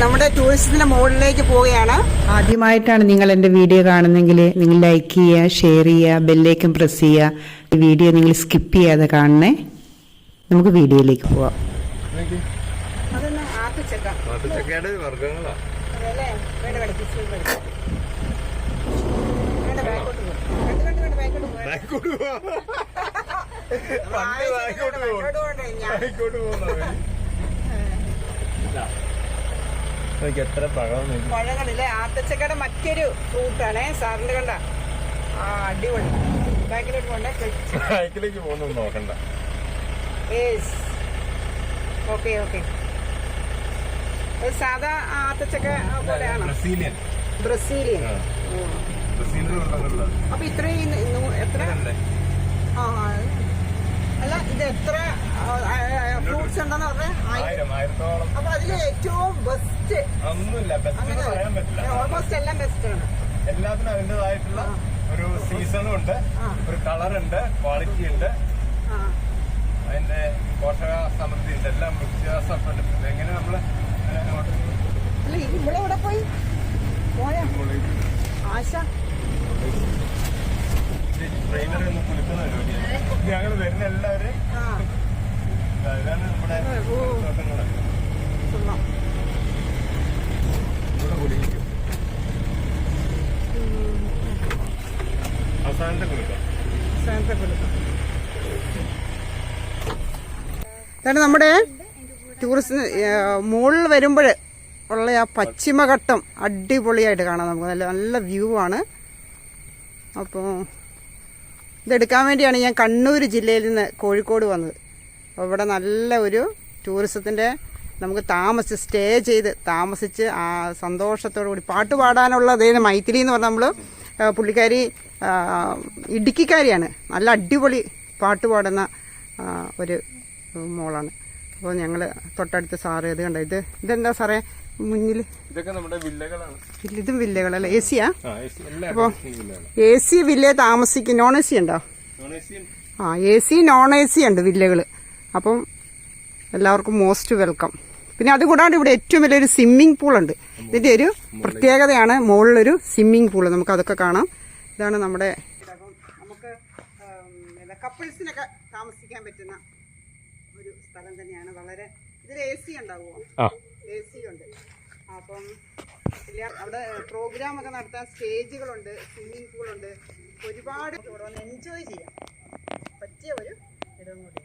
നമ്മുടെ ടൂറിസത്തിന്റെ മുകളിലേക്ക് പോവുകയാണ്. ആദ്യമായിട്ടാണ് നിങ്ങൾ എന്റെ വീഡിയോ കാണുന്നെങ്കിൽ നിങ്ങൾ ലൈക്ക് ചെയ്യുക ഷെയർ ചെയ്യുക ബെല്ലേക്കും പ്രസ് ചെയ്യുക. ഈ വീഡിയോ നിങ്ങൾ സ്കിപ്പ് ചെയ്യാതെ കാണണേ. നമുക്ക് വീഡിയോയിലേക്ക് പോവാം. വേണ്ട വേണ്ട ബാക്കോട്ട് പോ. വേണ്ട വേണ്ട വേണ്ട ബാക്കോട്ട് പോ. ബാക്കോട്ട് പോവാ. എത്ര പഴം പഴങ്ങളില്ലേ? ആത്തച്ചക്കയുടെ മറ്റൊരു ഫ്രൂട്ടാണേ സാറിന്റെ കണ്ട. ആ അടിപൊളി. ബാക്കിലോട്ട് പോണ്ടേ? ബാക്കിലേക്ക് പോകുന്നു നോക്കണ്ട. ഓക്കെ ഓക്കെ സാധാ ആത്തച്ചക്ക പോലെയാണോ? ബ്രസീലിയൻ. ബ്രസീലിയൻ. അപ്പൊ ഇത്രയും എത്ര? ആ. അല്ല ഇത് എത്ര ആയിരം ആയിരത്തോളം. അപ്പൊ അതിൽ ഏറ്റവും ബെസ്റ്റ് ഒന്നുമില്ല ബെസ്റ്റ് അങ്ങനെ പറയാൻ പറ്റില്ല. ഓൾമോസ്റ്റ് എല്ലാം ബെസ്റ്റ് ആണ്. എല്ലാത്തിനും അതിന്റെതായിട്ടുള്ള ഒരു സീസണും ഉണ്ട് ഒരു കളർ ഉണ്ട് ക്വാളിറ്റി ഉണ്ട്. അതിന്റെ പോഷക സമൃദ്ധി ഉണ്ട് എല്ലാം വ്യത്യാസപ്പെട്ടിട്ടുണ്ട് എങ്ങനെ നമ്മൾ ഞങ്ങൾ ഇവിടെ പോയി? പോയാ? ആശ? ട്രെയിനറെ ഒന്ന് കുലുക്കുന്ന പരിപാടിയാണ് ഞങ്ങൾ വരുന്ന എല്ലാവരും ഇതാണ് നമ്മുടെ കൊടുക്കാം. ഇതാണ് നമ്മുടെ ടൂറിസ്റ്റ് മുകളിൽ വരുമ്പോൾ ഉള്ള ആ പശ്ചിമഘട്ടം അടിപൊളിയായിട്ട് കാണാം നമുക്ക്. നല്ല നല്ല വ്യൂ ആണ്. അപ്പോൾ ഇതെടുക്കാൻ വേണ്ടിയാണ് ഞാൻ കണ്ണൂർ ജില്ലയിൽ നിന്ന് കോഴിക്കോട് വന്നത്. അപ്പോൾ ഇവിടെ നല്ല ഒരു ടൂറിസത്തിന്റെ നമുക്ക് താമസിച്ച് സ്റ്റേ ചെയ്ത് താമസിച്ച് ആ സന്തോഷത്തോടു കൂടി പാട്ട് പാടാനുള്ള അതേ മൈത്രി എന്ന് പറഞ്ഞാൽ നമ്മൾ പുള്ളിക്കാരി ഇടുക്കിക്കാരിയാണ്. നല്ല അടിപൊളി പാട്ട് പാടുന്ന ഒരു മോളാണ്. അപ്പോൾ ഞങ്ങൾ തൊട്ടടുത്ത് സാറ് ഇത് കണ്ട? ഇത് ഇതെന്താ സാറേ? മുന്നിൽ ഇതൊക്കെ നമ്മുടെ വില്ലകളാണ്. ഇതും വില്ലകളല്ലേ? എ സിയാ അപ്പോൾ എ സി വില്ലേ താമസിക്കും. നോൺ എ സി ഉണ്ടോ. ആ A C non A C ഉണ്ട് വില്ലകൾ അപ്പം എല്ലാവർക്കും മോസ്റ്റ് വെൽക്കം. പിന്നെ അതുകൂടാണ്ട് ഇവിടെ ഏറ്റവും വലിയൊരു സ്വിമ്മിംഗ് പൂൾ ഉണ്ട് ഇതിന്റെ ഒരു പ്രത്യേകതയാണ് മുകളിലൊരു സ്വിമ്മിംഗ് പൂൾ നമുക്ക് അതൊക്കെ കാണാം. ഇതാണ് നമ്മുടെ നമുക്ക് കപ്പിൾസിനൊക്കെ താമസിക്കാൻ പറ്റുന്ന ഒരു സ്ഥലം തന്നെയാണ്. വളരെ ഇതിൽ എ സി ഉണ്ടാവുമോ? എ സി ഉണ്ട്. അപ്പം അവിടെ പ്രോഗ്രാം ഒക്കെ നടത്താൻ സ്റ്റേജുകളുണ്ട് സ്വിമ്മിംഗ് പൂളുണ്ട്. ഒരുപാട് എൻജോയ് ചെയ്യാം. പറ്റിയ ഒരു ഇടം കൂടി.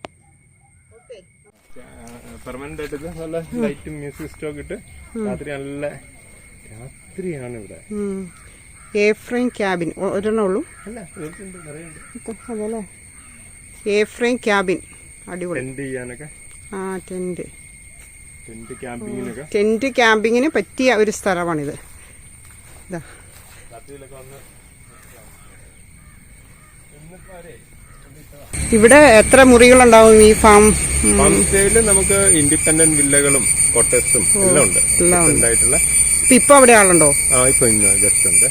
പെർമനന്റ് ആയിട്ട് നല്ല ലൈറ്റും മ്യൂസിക് സ്റ്റോക്ക് ഇട്ട് രാത്രി നല്ല രാത്രിയാണ് ഇവിടെ. എ ഫ്രെയിം ക്യാബിൻ ഒരെണ്ണേ ഉള്ളൂ? അതല്ലേ? എ ഫ്രെയിം ക്യാബിൻ അടിപൊളി ആ ടെന്റ് ടെന്റ് ക്യാമ്പിങ്ങിന് പറ്റിയ ഒരു സ്ഥലമാണിത്. ഇതാ. ഇവിടെ എത്ര മുറികളുണ്ടാവും ഈ ഫാം? ഫാം സ്റ്റേയിൽ നമുക്ക് ഇൻഡിപെൻഡന്റ് വില്ലകളും കോട്ടേഴ്സും എല്ലാം ഉണ്ട്. ആയിട്ടുള്ള ഇപ്പൊ അവിടെ ആളുണ്ടോ? ആ ഇപ്പൊ ഇന്ന് ജസ്റ്റ് ഉണ്ട്.